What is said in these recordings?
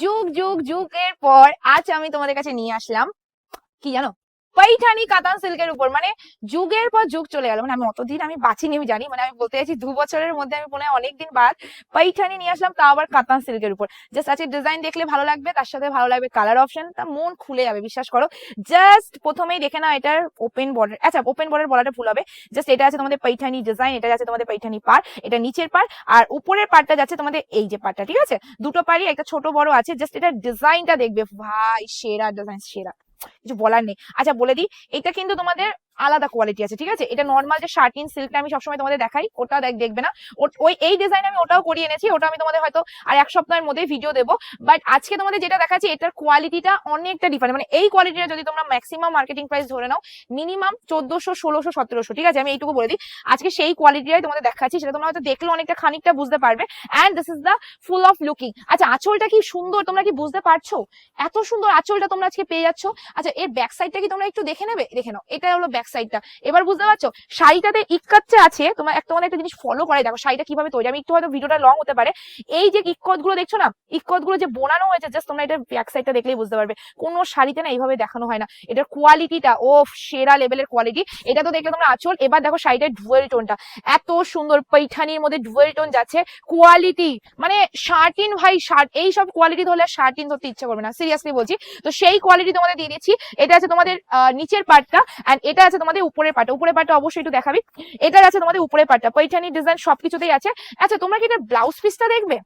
যুগ যুগ যুগের পর আজ আমি তোমাদের কাছে নিয়ে আসলাম। কি জানো? পৈঠানি কাতান সিল্কের উপর। মানে যুগের পর যুগ চলে গেল। মানে আমি অতদিন আমি বাঁচিনি, আমি জানি। মানে আমি বলতে চাইছি, দু বছরের মধ্যে আমি মনে হয় অনেকদিন বাদ পৈঠানি নিয়ে আসলাম তা আবার কাতান সিল্কের উপর। জাস্ট আজকে ডিজাইন দেখলে ভালো লাগবে, তার সাথে ভালো লাগবে কালার অপশন তা মন খুলে যাবে, বিশ্বাস করো। জাস্ট প্রথমেই দেখে নাও এটার ওপেন বর্ডার আচ্ছা ওপেন বর্ডার বলাটা ভুল হবে। জাস্ট এটা আছে তোমাদের পৈঠানি ডিজাইন এটা আছে তোমাদের পৈঠানি পার এটা নিচের পার আর উপরের পার্টটা যাচ্ছে তোমাদের এই যে পার্টটা ঠিক আছে? দুটো পারই একটা ছোট বড় আছে। জাস্ট এটা ডিজাইনটা দেখবে। ভাই, সেরা ডিজাইন সেরা। কিছু বলার নেই। আচ্ছা বলে দিই এটা কিন্তু তোমাদের আলাদা কোয়ালিটি আছে, ঠিক আছে? এটা নর্মাল যে শার্টিন সিল্কটা আমি সবসময় তোমাদের দেখাই ওটা দেখ, দেখবে না? ওই, এই ডিজাইন আমি ওটাও করিয়ে এনেছি, ওটা আমি তোমাদের হয়তো আর এক সপ্তাহের মধ্যে ভিডিও দেবো। বাট আজকে তোমাদের যেটা দেখাচ্ছি, এটার কোয়ালিটিটা অনেকটা ডিফারেন্ট মানে এই কোয়ালিটিটা যদি তোমরা ম্যাক্সিমাম মার্কেটিং প্রাইস ধরে নাও মিনিমাম চোদ্দশো, ষোলোশো, সতেরোশো, ঠিক আছে? আমি এইটুকু বলে দিই। আজকে সেই কোয়ালিটিটাই তোমাদের দেখাচ্ছি, সেটা তোমরা হয়তো দেখলে অনেকটা খানিকটা বুঝতে পারবে। And this is the full of looking আচ্ছা আঁচলটা কি সুন্দর তোমরা কি বুঝতে পারছ? এত সুন্দর আঁচলটা তোমরা আজকে পেয়ে যাচ্ছ। আচ্ছা এর ব্যাক সাইডটা কি তোমরা একটু দেখে নেবে? দেখে নাও। এটা হলো ব্যাক সাইডটা এবার বুঝতে পারছ? শাড়িটাতে ইক্কাচ্ছে আছে, তোমার একটা মানে একটা জিনিস ফলো করাই দেখো, শাড়িটা কীভাবে তৈরি। আমি একটু হয়তো ভিডিওটা লং হতে পারে। এই যে ইক্কতগুলো দেখছ না? ইক্কতগুলো যে বোনানো হয়েছে জাস্ট তোমরা এটা ব্যাক সাইডটা দেখলেই বুঝতে পারবে। কোনো শাড়িতে না এইভাবে দেখানো হয় না। এটার কোয়ালিটিটা ও সেরা লেভেলের কোয়ালিটি এটা তো দেখলে তোমরা আচল। এবার দেখো শাড়িটার ডুয়েল টোনটা এত সুন্দর পৈঠানির মধ্যে ডুয়েল টোন যাচ্ছে। কোয়ালিটি মানে শার্টিন ভাই, শার্ট, এই সব কোয়ালিটি ধরলে শার্টিন ধরতে ইচ্ছা করবে না। সিরিয়াসলি বলছি। তো সেই কোয়ালিটি তোমাদের দিয়ে দিচ্ছি। এটা আছে তোমাদের নিচের পার্টটা এন্ড এটা আছে তোমাদের উপরের পাটা উপরের পার্টটা অবশ্যই একটু দেখাবি। এটার আছে তোমাদের উপরের পার্টটা পৈঠানি ডিজাইন সবকিছুতেই আছে। আচ্ছা তোমরা কি এটা ব্লাউজ পিসটা দেখবে?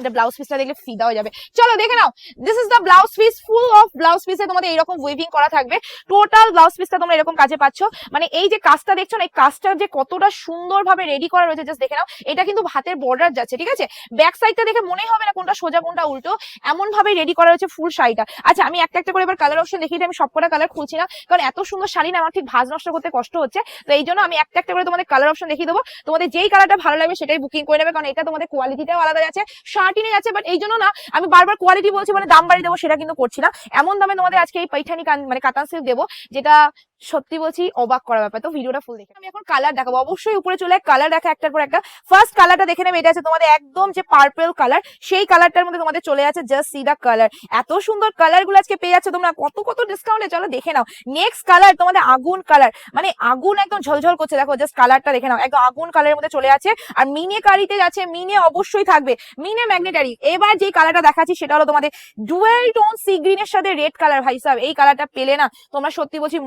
এটা ব্লাউজ পিসটা দেখলে ফিদা হয়ে যাবে। চলো দেখে নাও this is the blouse piece full of blouse পিসে তোমাদের এরকম উইভিং করা থাকবে। টোটাল ব্লাউজ পিসটা তোমরা এরকম কাজে পাচ্ছ। মানে এই যে কাজটা দেখছ না এই কাজটা যে কতটা সুন্দরভাবে রেডি করা রয়েছে জাস্ট দেখে নাও। এটা কিন্তু হাতের বর্ডার যাচ্ছে ঠিক আছে? ব্যাক সাইডটা দেখে মনেই হবে না কোনটা সোজা কোনটা উল্টো। এমন ভাবে রেডি করা হয়েছে ফুল শাড়িটা আচ্ছা আমি একটা একটা করে এবার কালার অপশন দিই, আমি সবকটা কালার খুলছি না কারণ এত সুন্দর শাড়ি না আমার ঠিক ভাজ নষ্ট করতে কষ্ট হচ্ছে। তো এই জন্য আমি একটা একটা করে তোমাদের কালার অপশন দেখিয়ে দেবো। তোমাদের যেই কালারটা ভালো লাগবে সেটাই বুকিং করে নেবে কারণ এটা তোমাদের কোয়ালিটিটাও আলাদা যাচ্ছে। শার্টিনে যাচ্ছে বাট এই জন্য না, আমি বারবার কোয়ালিটি বলছি মানে দাম বাড়িয়ে দেবো, সেটা কিন্তু করছি না। এমন দামে তোমাদের আজকে এই পৈঠানি মানে কাতান সিল্ক দেবো, যেটা সত্যি বলছি, অবাক করার ব্যাপার। তো ভিডিওটা ফুল দেখে আমি এখন কালার দেখাবো। অবশ্যই উপরে চলে কালার দেখা একটার পর একটা। ফার্স্ট কালারটা দেখে নেবে এটা আছে তোমাদের একদম যে পার্পল কালার সেই কালারটার মধ্যে তোমাদের চলে আছে জাস্ট সি দা কালার এত সুন্দর কালারগুলো আজকে পেয়ে যাচ্ছে তোমরা, কত কত ডিসকাউন্টে চলো দেখে নাও। নেক্সট কালার তোমাদের আগুন কালার মানে আগুন একদম ঝলঝল করছে, দেখো জাস্ট কালারটা দেখে নাও। একদম আগুন কালারের মধ্যে চলে আছে। আর মিনে কারিতে যাচ্ছে, মিনে অবশ্যই থাকবে। মিনে ম্যাগনেটারি এবার যে কালারটা দেখাচ্ছি, সেটা হলো তোমাদের ডুয়েল টোন সি গ্রিনের সাথে রেড কালার ভাই সাহেব এই কালারটা পেলে না, তোমরা সত্যি বলছি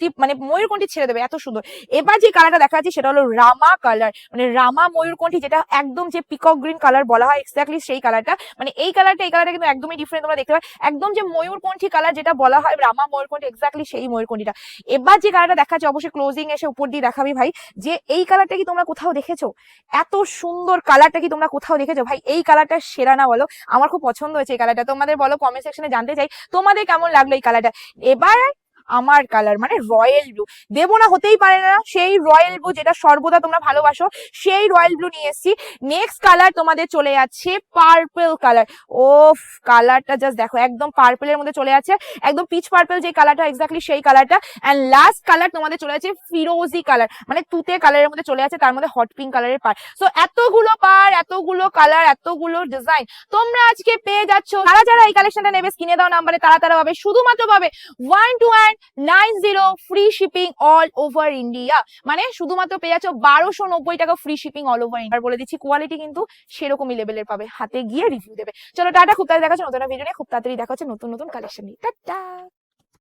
ময়ূরকণ্ঠী মানে ময়ূরকণ্ঠী ছেড়ে দেবে, এত সুন্দর। এবার যে কালারটা দেখা যাচ্ছে সেটা হলো রামা কালার মানে রামা ময়ূরকণ্ঠী যেটা একদম যে পিকক গ্রিন কালার বলা হয় এক্স্যাক্টলি সেই কালারটা মানে এই কালারটা এই কালারটা কিন্তু একদমই ডিফারেন্ট তোমরা দেখতে পাবে। একদম যে ময়ূরকণ্ঠী কালার যেটা বলা হয় রামা ময়ূরকণ্ঠী এক্স্যাক্টলি সেই ময়ূরকণ্ঠীটা এবার যে কালারটা দেখা যাচ্ছে অবশ্যই ক্লোজিং এসে উপর দিয়ে দেখাবি ভাই, যে এই কালারটা কি তোমরা কোথাও দেখেছ? এত সুন্দর কালারটা কি তোমরা কোথাও দেখেছ? ভাই, এই কালারটা সেরা না বলো? আমার খুব পছন্দ হয়েছে এই কালারটা তোমাদের বলো কমেন্ট সেকশনে জানতে চাই। তোমাদের কেমন লাগল এই কালারটা এবার আমার কালার মানে রয়্যাল ব্লু দেবো না, হতেই পারে না। সেই রয়্যাল ব্লু যেটা সর্বদা তোমরা ভালোবাসো, সেই রয়্যাল ব্লু নিয়ে এসেছি। নেক্সট কালার তোমাদের চলে যাচ্ছে পার্পল কালার ও কালারটা জাস্ট দেখো, একদম পার্পলের মধ্যে চলে যাচ্ছে। একদম পিচ পার্পল যে কালারটা এক্স্যাক্টলি সেই কালারটা অ্যান্ড লাস্ট কালার তোমাদের চলে যাচ্ছে ফিরোজি কালার মানে তুতে কালারের মধ্যে চলে যাচ্ছে, তার মধ্যে হট পিঙ্ক কালারের পার সো এতগুলো পার এতগুলো কালার এতগুলো ডিজাইন তোমরা আজকে পেয়ে যাচ্ছ। যারা যারা এই কালেকশনটা নেবে স্কিনে দাও নাম্বারে তারা তারা পাবে শুধুমাত্র পাবে one two one nine zero free shipping all over India মানে শুধুমাত্র পেয়ে যাচ্ছ বারোশো নব্বই টাকা free shipping all over India বলে দিচ্ছি কোয়ালিটি কিন্তু সেরকমই লেভেলের পাবে। হাতে গিয়ে রিভিউ দেবে। চলো, টাটা। খুব তাড়াতাড়ি দেখা হচ্ছে নতুন ভিডিও নিয়ে। খুব তাড়াতাড়ি দেখাচ্ছে নতুন নতুন কালেকশন নিয়ে। টাটা।